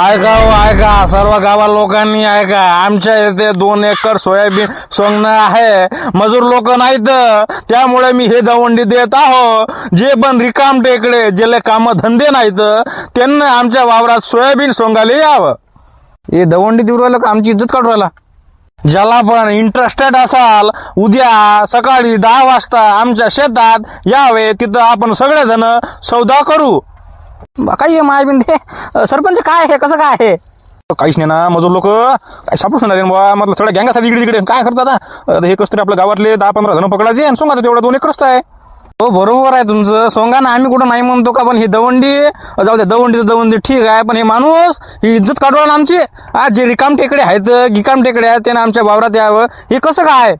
ऐका हो ऐका. सर्व गावा लोकांनी ऐका. आमच्या इथे दोन एकर सोयाबीन सोंगणं आहे. मजूर लोक नाहीत. त्यामुळे मी हे दवंडी देत आहो जे पण रिकाम टेकडे ज्याला काम धंदे नाहीत त्यांना आमच्या वावरात सोयाबीन सोंगायला यावं. हे दवंडी देऊ राहिलं का? आमची इज्जत काढू राहिला. ज्याला पण इंटरेस्टेड असाल उद्या सकाळी दहा वाजता आमच्या शेतात यावे तिथं आपण सगळेजण सौदा करू. आहे माय बिंदे? सरपंच काय आहे? कसं काय आहे? काहीच नाही ना मजूर लोक. काय सापडूच नाही बा म्हटलं सगळ्या गँगा साठी इकडे तिकडे. काय करतात आता? हे कसं तरी आपल्या गावातले दहा पंधरा जण पकडायचे आणि सोंगाचं तेवढं दोन एक रस्ता आहे. हो बरोबर आहे तुमचं. सोंगा ना आम्ही कुठं नाही म्हणतो का पण ही दवंडी जाऊ द्या दवंडी तर दवंडी ठीक आहे पण हे माणूस ही इज्जत काढू राहिला आमची. आज जे रिकाम टेकडे आहेत गिकाम टेकडे आहेत त्यानं आमच्या वावरात यावं. हे कसं काय?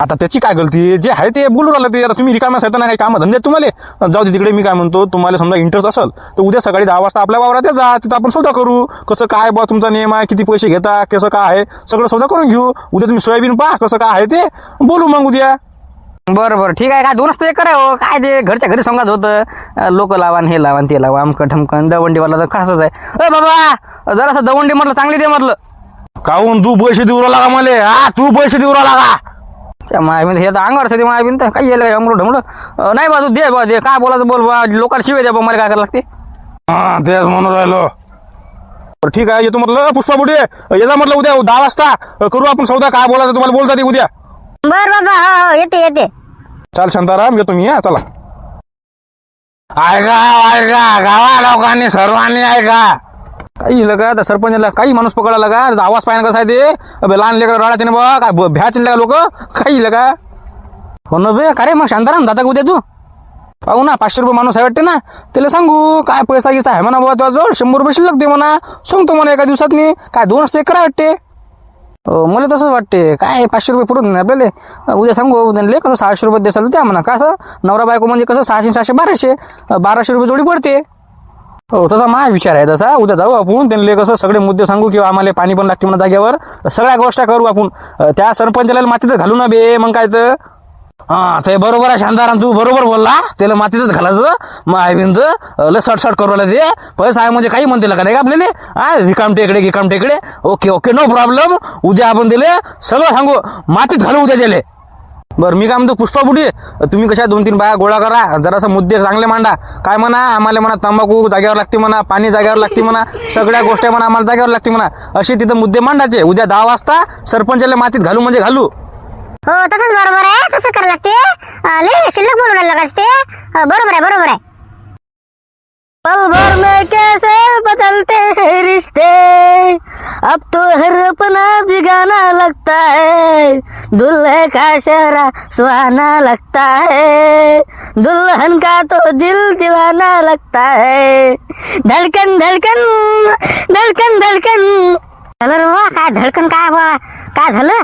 आता त्याची काय गलती जे आहे ते बोलू राहिलं ते. आता तुम्ही रिकाम्या आहेत ना काही कामं धंदे तुम्हाला? जाऊ दे तिकडे मी काय म्हणतो तुम्हाला समजा इंटरेस्ट असेल तर उद्या सकाळी दहा वाजता आपल्या वावरात जा तिथं आपण सौदा करू. कसं काय बा तुमचा नियम आहे? किती पैसे घेता? कसं काय आहे? सगळं सौदा करून घेऊ. उद्या तुम्ही सोयाबीन पहा कसं काय आहे ते. बोलू मग उद्या. बरं बरं. ठीक आहे. काय दोनच एकर आहे हो. काय ते घरच्या घरी सांगत होतं. लोक लावा आणि हे लावा आणि ते लावा आमकं ठमकन. दवंडीवाला तर खासच आहे. अ बाबा! जरासं दवंडी म्हटलं चांगली दे म्हटलं. काहून? तू पैसे देऊ का मला? हा तू पैसे देऊ का? त्या मायबिन हे तर अंगावर सध्या मायबिन तर काही येईल ढमडं ढमडं नाही बा तू दे बा दे. काय बोलायचं बोल बा. लोकांना शिवाय द्या बा मला काय करायला लागते? हा तेच म्हणून राहिलो. बरं ठीक आहे येतो म्हटलं. पुष्पा बुडे येता म्हटलं उद्या दहा वाजता. करू आपण सौदा. काय बोलायचं तुम्हाला बोलता ते उद्या. बर बाबा हो हो येते येते. चाल शांताराम येतो मी हा चला. ऐका ऐका गावा लोकांनी सर्वांनी ऐका. काही लगा त्या सरपंचाला काही माणूस पकडा लगा आवाज पाहिजे कसा आहे ते? अबे लहान लेकर रडायचे ना बा काय ब- भ्याचे लगा लोक काही लगा. हो ना बे का रे मग शांताराम जाता का उद्या तू? पाहू ना पाचशे रुपये माणूस आहे वाटते ना त्याला सांगू काय पैसा गिसा आहे म्हणा बाबा तुझ्याजवळ शंभर रुपये शिल्लक दे म्हणा सांगतो म्हणा एका दिवसात मी काय दोन वाजता करा वाटते हो मला तसंच वाटते काय पाचशे रुपये पुरत नाही आपल्याला. उद्या सांगू उद्या ले कसं सहाशे रुपये देसाल त्या म्हणा कसं नवरा बायको म्हणजे कसं सहाशे सहाशे बाराशे अं, बाराशे रुपये जोडी पडते. हो तसा माझा विचार आहे तसा. उद्या जाऊ आपण. त्यांना कसं सगळे मुद्दे सांगू किंवा आम्हाला पाणी पण लागते म्हणा जागेवर. सगळ्या गोष्टी करू आपण. त्या सरपंचाला मातीतच घालू ना बे मग काय तर. हा ते बरोबर आहे शांताराम तू बरोबर बोलला. त्याला मातीतच घालायचं. मग आय लय सटसट करू राहिलं ते. पैसा आहे म्हणजे काही म्हणते का नाही का आपल्याला? हा रिकाम टेकडे गिकाम टेकडे. ओके ओके नो प्रॉब्लेम उद्या आपण दिले सगळं सांगू. मातीत घालू उद्या दिले बरं मी काय म्हणतो पुष्पापुटी तुम्ही कशा दोन तीन बाया गोळा करा जरासं मुद्दे चांगले मांडा. काय म्हणा आम्हाला म्हणा तंबाखू जागेवर लागते म्हणा पाणी जागेवर लागते म्हणा सगळ्या गोष्टी म्हणा आम्हाला जागेवर लागते म्हणा. असे तिथं मुद्दे मांडायचे. उद्या दहा वाजता सरपंचाला मातीत घालू म्हणजे घालू. हो तसंच बरोबर आहे तसं करायला लागते. लय शिल्लक बोलून राहिलं का ते? हो, बरोबर आहे बरोबर आहे. पल भर में कैसे बदलते हैं रिश्ते. अब तो हर अपना बिगाना लगता है। दुल्हे का शहरा सुहाना लगता है। दुल्हन का तो दिल दीवाना लगता है। धड़कन धड़कन धड़कन धड़कन। झालं रे बुवा, काय धडकन काय बा काय झालं?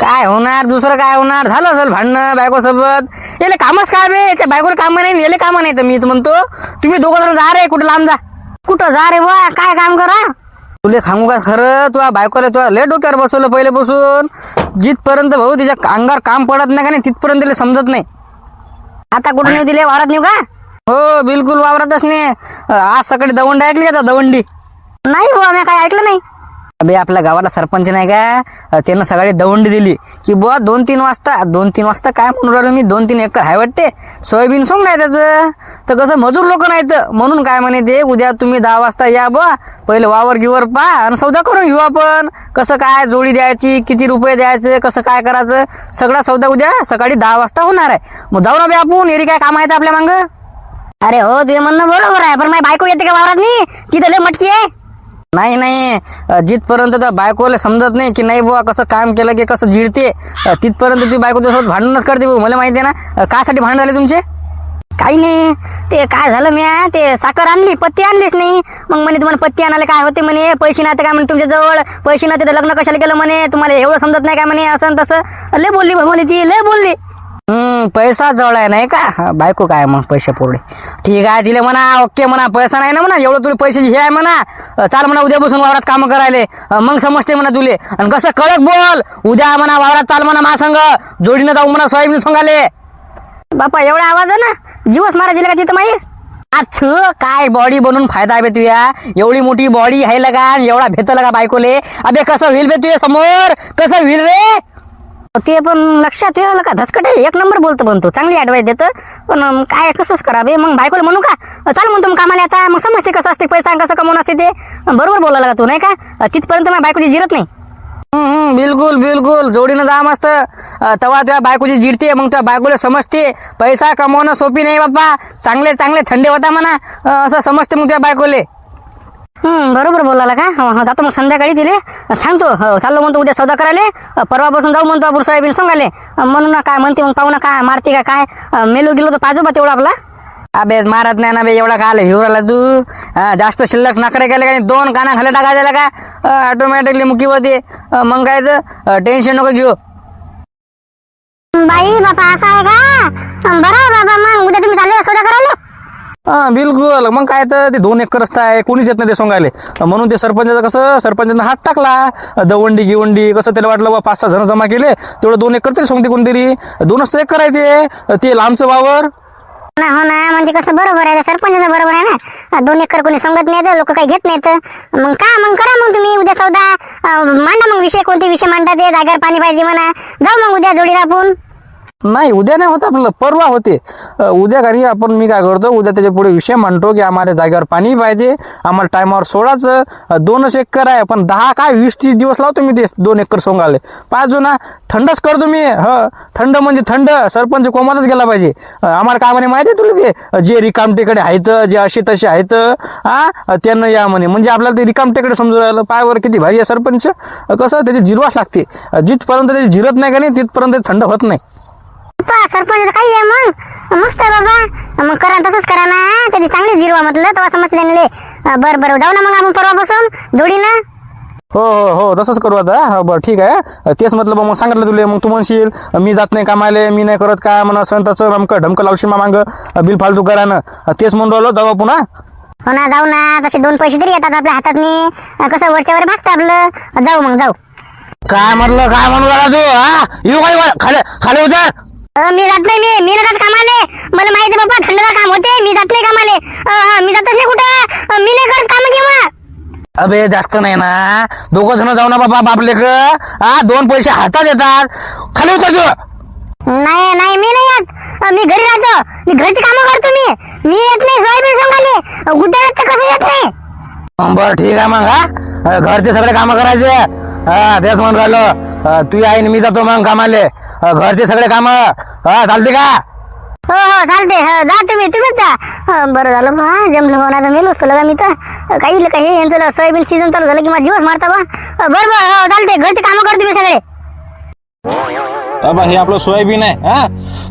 काय होणार दुसरं काय होणार? झालं असेल भांडणं बायको सोबत याले कामच काय बे? त्या बायकोला काम नाही याले काम नाही तर मी तर म्हणतो. तुम्ही दोघं जण जा रे कुठं लांब जा. कुठं जा रे बुवा काय काम करा? तुले सांगू का खरं? तुझ्या बायकोला तुला लय डोक्यावर बसवलं पहिले बसून. जिथपर्यंत भाऊ तिच्या अंगावर काम पडत नाही का नाही तिथपर्यंत तिला समजत नाही. आता कुठं नेऊ दिले वावरात नेऊ का? हो बिलकुल वावरतच नाही. आज सकाळी दवंडी ऐकली का तो दवंडी. नाही बुवा मी काय ऐकलं नाही. अबे आपल्या गावाला सरपंच नाही का? त्यानं सगळी दवंडी दिली की बुवा दोन तीन वाजता दोन तीन वाजता काय म्हणून राहिलो मी? दोन तीन एकर आहे वाटते. सोयाबीन सोंग नाही त्याचं. तर कसं मजूर लोक नाहीत म्हणून काय म्हणे ते? उद्या तुम्ही दहा वाजता या बुवा. पहिले वावर गिवर पा आणि सौदा करून घेऊ आपण. कसं काय जोडी द्यायची किती रुपये द्यायचे कसं काय करायचं? सगळा सौदा उद्या सकाळी दहा वाजता होणार आहे. मग जाऊ ना बे आपण. एरी काय काम आहेत आपल्या मागं? अरे हो तुझे म्हणणं बरोबर आहे. पण माझी बायको येते का वावरात? मी? तिथं लय मटकी आहे. नाही नाही. जिथपर्यंत त्या बायकोला समजत नाही की नाही बुवा कसं काम केलं की कसं जिडते तिथपर्यंत ती बायको त्यासोबत भांडणच करते भाऊ मला माहिती आहे ना कासाठी भांडण झाले तुमचे? काही नाही. ते काय झालं मी ते साखर आणली पत्ती आणलीच नाही. मग म्हणे तुम्हाला पत्ती आणायला काय होते म्हणे? पैसे नाही काय म्हणे तुमच्या जवळ? पैसे नाही तर लग्न कशाला केलं म्हणे? तुम्हाला एवढं समजत नाही काय म्हणे? असं तसं. लय बोलली म्हणे ती लय बोलली. पैसा जवळ आहे नाही का? बायको काय मग पैसे पोरडे ठीक आहे दिले म्हणा ओके म्हणा पैसा नाही ना म्हणा एवढं तुला पैशाची हे आहे म्हणा. चाल म्हणा उद्या बसून वावरात कामं करायले. मग समजते म्हणा तुले. आणि कसं कळक बोल. उद्या म्हणा वावरात चाल म्हणा संग. जोडीनं जाऊ म्हणा सोयाबीन सोंगाले. बापा एवढा आवाज आहे ना? जीवच मारा जिला का तिथं माही आथ काय बॉडी बनून फायदा आहे बे तुया? एवढी मोठी बॉडी आहे लगा एवढा भेट लगा बायकोले? अबे कसं होईल बे तुझ्या समोर? कसं होईल रे? ते पण लक्षात येईल का धसकट आहे, एक नंबर बोलतो बनतो चांगली ॲडवाईस देतं. पण काय कसंच करा बे. मग बायकोला म्हणू का? चाल म्हणतो मग कामाला आता. मग समजते कसं असते पैसा कसं कमवून असते ते. बरोबर बोलायला का तू नाही का? तिथपर्यंत माझ्या बायकोची जिरत नाही. बिलकुल बिलकुल. जोडीनं जा मस्त. तेव्हा तेव्हा बायकोची जिरते. मग त्या बायकोला समजते. पैसा कमवणं सोपी नाही बाप्पा. चांगले चांगले थंडे होता म्हणा. असं समजते मग त्या बायकोले. बरोबर बोलायला का? हो, हो, जातो मग संध्याकाळी तिले. सांगतो हो, चाललो म्हणतो उद्या सौदा करायला. परवापासून जाऊ म्हणतो आपण सोयाबीन सोंगाले अ, म्हणून ना काय म्हणते मग पाहू ना काय मारते का काय. मेलो गेलो तर पाहिजे बा तेवढा आपला. अबे मारत नाही ना बे एवढा का आले भिवराला तू. हा, जास्त शिल्लक नखरे केले का दोन काना खाली टाकायला का? ऑटोमॅटिकली मुकी होते मग काय तर टेन्शन नको घेऊ. बाई बापा असं आहे का? हा बिलकुल. मग काय तर ते दोन एकर रस्ता आहे कोणीच येत नाही ते सोंगायले. म्हणून ते सरपंचाचं कसं सरपंचानं हात टाकला. दवंडी गिवंडी कसं त्याला वाटलं बा पाच सहा जण जमा केले. तेवढं दोन एकर तरी सोंगते कोणतरी. दोनच तर एकर आहे ते. ते लांबचं वावर. हो ना हो ना. म्हणजे कसं बरोबर आहे. सरपंचाचं बरोबर आहे ना. दोन एकर कोणी सांगत नाही लोक काही घेत नाहीत. मग का? मग करा मग तुम्ही. उद्या सौदा. मांडा मग विषय. कोणते विषय मांडता ते. जागेवर पाणी पाहिजे म्हणा. जाऊ मग उद्या जोडीला आपण. नाही उद्या नाही होत आपलं परवा होते. उद्या घरी आपण मी काय करतो उद्या त्याच्या पुढे विषय म्हणतो की आम्हाला जागेवर पाणी पाहिजे आम्हाला टायमावर सोडायचं. दोनच एकर आहे पण दहा काय वीस तीस दिवस लावतो मी ते दोन एकर सोंगाले. पाहिजे ना थंडच करतो मी ह. थंड म्हणजे थंड सरपंच कोमातच गेला पाहिजे. आम्हाला काय म्हणे माहिती आहे तुला ते? जे रिकामटेकडे आहेत जे असे तसे आहेत हा त्यांना या म्हणे. म्हणजे आपल्याला ते रिकामटेकडे समजून राहिलं. पायावर किती भारी आहे सरपंच. कसं त्याची जिरवास लागते. जिथपर्यंत त्याची जिरत नाही का नाही तिथपर्यंत ते थंड होत नाही. पा सरपंच काही आहे मग. मस्त आहे बाबा. मग करा तसंच करा ना. त्याची चांगली जिरवा म्हटलं तेव्हा समजते त्यांना बरं बरं जाऊ ना मग आपण परवापासून जोडीनं. हो हो हो तसंच करू आता. हा बरं ठीक आहे. तेच म्हटलं मग सांगितलं तुला मग तू म्हणशील मी जात नाही कामाले मी नाही करत काय म्हणा असं तसं रमकं ढमकं लावशील मा मागं बिल फालतू करा ना तेच म्हणून राहिलो जाऊ पुन्हा. हो ना जाऊ ना तसे दोन पैसे तरी येतात आपल्या हातातनी. कसं वरच्या वर भागतं आपलं. जाऊ मग जाऊ. काय म्हटलं काय म्हणू लागला तू हा? येऊ काय खाले खाले उतर. मी जात नाही मी मी नाही जात कामाले. मला माहिती बाबा थंडगार काम होते. मी जात नाही कामाले. मी जातच नाही कुठं. मी नाही करत काम केव्हा? अबे जास्त नाही ना. दोघं जण जाऊ ना बाबा बापले हा दोन पैसे हातात येतात. खाली उतर तू. नाही नाही मी नाही येत. मी घरी राहतो. मी घरची कामं करतो मी. मी येत नाही सोयाबीन सोंगाले. गुड्डा तर कसं येत नाही हं, बरं ठीक आहे मग हा? घरचे सगळे कामं करायचे. हा तेच म्हणून राहिलो. तू आई मी जातो मग कामाले. घरचे सगळे कामं हा चालते का? हो हो चालते. हो, जा तुम्ही तुम्हीच जा. हं, बरं झालं बा जमलं म्हणा तर मेलोच मी तर. काही काही यांचं सोयाबीन सीझन चालू झालं की माझा जीवच मारता बा. अं, बरं बरं हो चालते घरचे कामं करतो मी सगळे. बाबा हे आपलं सोयाबीन आहे हा?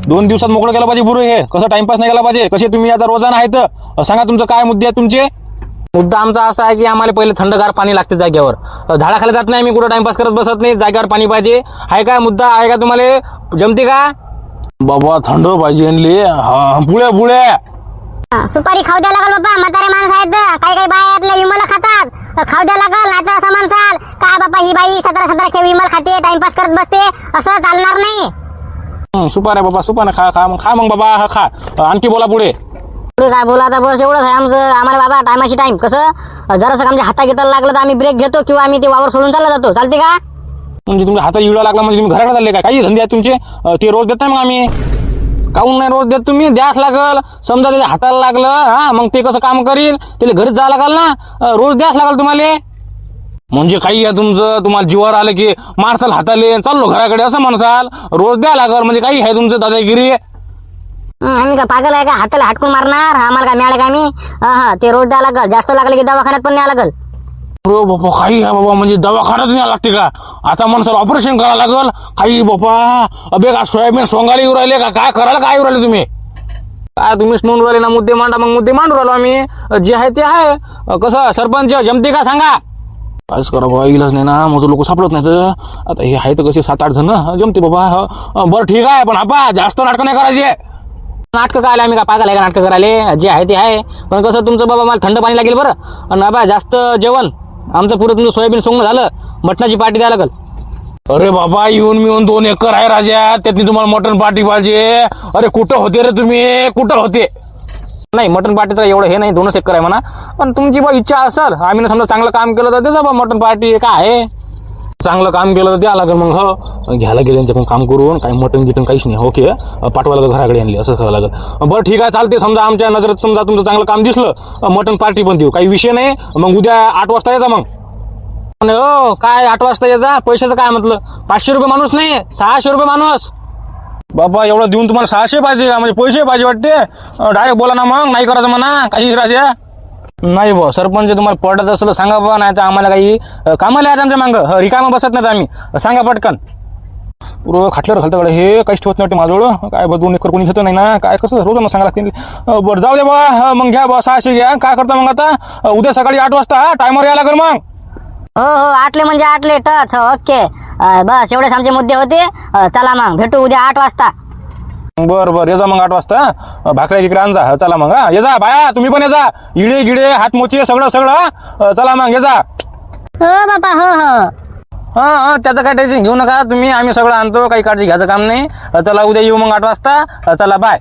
दोन दिवसात मोकळं केलं पाहिजे बुरू हे. कसं टाइमपास नाही केला पाहिजे? कसे तुम्ही आता रोजाना आहेत? सांगा तुमचं काय मुद्दे आहेत तुमचे? मुद्दा आमचा असा आहे की आम्हाला पहिले थंडगार पाणी लागते जागेवर. झाडाखाली जात नाही मी कुठं टाइमपास करत बसत नाही जागेवर पाणी पाहिजे. आहे काय मुद्दा आहे का तुम्हाला? जमते का? बाबा थंड पाहिजे आणली. हा पुढे हं, सुपारी खाऊ द्या लागल बाबा. म्हातारे माणसं आहेत काही काही बाया आपल्या विमल खातात. खाऊ द्या लागल नाही तर असं म्हणसाल काय बाबा ही बाई सतरा सतरा खेळ विमल खाते टाइमपास करत बसते. असं चालणार नाही. सुपार आहे बाबा सुपार खा खा मग खा मग बाबा हा खा. आणखी बोला पुढे. पुढे काय बोला आता बस एवढंच आहे आमचं. आम्हाला बाबा टायमाशी टाइम कसं? जरासं आमच्या हाता घेतायला लागलं तर आम्ही ब्रेक घेतो किंवा आम्ही ते वावर सोडून चालला जातो. चालते का? म्हणजे तुमच्या हातात इवडा लागला म्हणजे तुम्ही घराकडे चालले का? काही धंदे आहेत तुमचे? अं, ते रोज देत नाही मग आम्ही. काहून नाही रोज देत तुम्ही? द्यास लागल. समजा त्याच्या हाताला लागलं हा मग ते कसं काम करील? त्याला घरीच जावं लागल ना? रोज द्यास लागल तुम्हाला? म्हणजे काही आहे तुमचं? तुम्हाला जीवावर आलं की मारसाल हाताले. चाललो घराकडे असं म्हणसाल रोज द्या लागल. म्हणजे काही आहे तुमचं दादागिरी? आम्ही का पागल आहे का? हाताला हटकून मारणार? आम्हाला काय मिळालं का मी हा हा ते रोज द्यायला लागल. जास्त लागलं की दवाखान्यात पण न्यावं लागल. अरे बाबा काही आहे बाबा म्हणजे दवाखान्यात न्यावं लागते का? आता माणसाला ऑपरेशन करावं लागल. काही बाबा अबे का सोयाबीन सोंगाला येऊ राहिले का? काय करायला काय येऊ राहिले तुम्ही? काय तुम्हीच नोंद राहिले ना मुद्दे मांडा मग मुद्दे मांडू राहिलो आम्ही. जे आहे ते आहे. कसं सरपंच जमते का सांगा? कायच करा बाबा इलाज नाही ना. माझं लोक सापडत नाही तर आता हे आहे तर कसे सात आठ जण. जमते बाबा. बरं ठीक आहे पण आपा जास्त नाटकं नाही करायचे. नाटकं काय आम्ही का पागल आहे का नाटकं करायला? जे आहे ते आहे. पण कसं तुमचं बाबा मला थंड पाणी लागेल बरं. आणि बाबा जास्त जेवण. आमचं पुरं तुमचं सोयाबीन सोंग झालं. मटणाची पार्टी द्यायला लागल. अरे बाबा येऊन मिळून दोन एकर आहे राजा. त्यातनी तुम्हाला मटन पार्टी पाहिजे. अरे कुठं होते रे तुम्ही? कुठं होते? नाही मटन पार्टीचं एवढं हे नाही. दोनच एकर आहे म्हणा. पण तुमची बा इच्छा असेल. आम्ही समजा चांगलं काम केलं तर त्याचा बा मटन पार्टी. काय आहे? चांगलं काम केलं तर द्या लागेल मग हो. घ्यायला गेले पण काम करून काही मटन गिटन काहीच नाही ओके. पाठवायला लागेल घराकडे आणली असं करावं लागेल. बरं ठीक आहे चालते समजा आमच्या नजरेत समजा तुमचं चांगलं काम दिसलं मटन पार्टी पण देऊ. काही विषय नाही. मग उद्या आठ वाजता येता मग. हो काय आठ वाजता येता पैशाचं काय म्हटलं? पाचशे रुपये माणूस नाही सहाशे रुपये माणूस. बाबा एवढं देऊन तुम्हाला सहाशे पाहिजे म्हणजे पैसे पाहिजे वाटते. डायरेक्ट बोला ना मग नाही करायचं म्हणा काही राजा नाही बा सरपंच तुम्हाला पडत असलं सांगा बा नाही तर आम्हाला काही अं, कामाला आहेत आमच्या मागं. रिकामं बसत नाहीत आम्ही. सांगा पटकन. पुरं खाटल्यावर घालतं कडे हे काहीच ठेवत नाही वाटते माझ्याजवळ. काय बा दोन एकर कोणी घेतं नाही ना? काय कसं? रोज सांगा लागतील. अं, बरं जाऊ दे बा. मग घ्या बा सहाशे घ्या. काय करता मग आता? अं, उद्या सकाळी आठ वाजता टायमर यायला लागेल मग. हो हो आठले म्हणजे आठले. टच हो, ओके. अं, बस एवढेच आमचे मुद्दे होते. अं, चला मग. भेटू उद्या आठ वाजता. बरं बरं. ये जा मग आठ वाजता अं, भाकऱ्या गिकऱ्या आण जा. हा, चला मग हा. ये जा बाया तुम्ही पण ये जा. इडे गिडे हात मोचे सगळं सगळं अं, चला मग ये जा. हो बाबा हो हो. हां हां त्याचं काय टेन्शन घेऊ नका. तुम्ही आम्ही सगळं आणतो. काही काळजी घ्यायचं काम नाही. अं, चला उद्या येऊ मग आठ वाजता. अं, चला बाय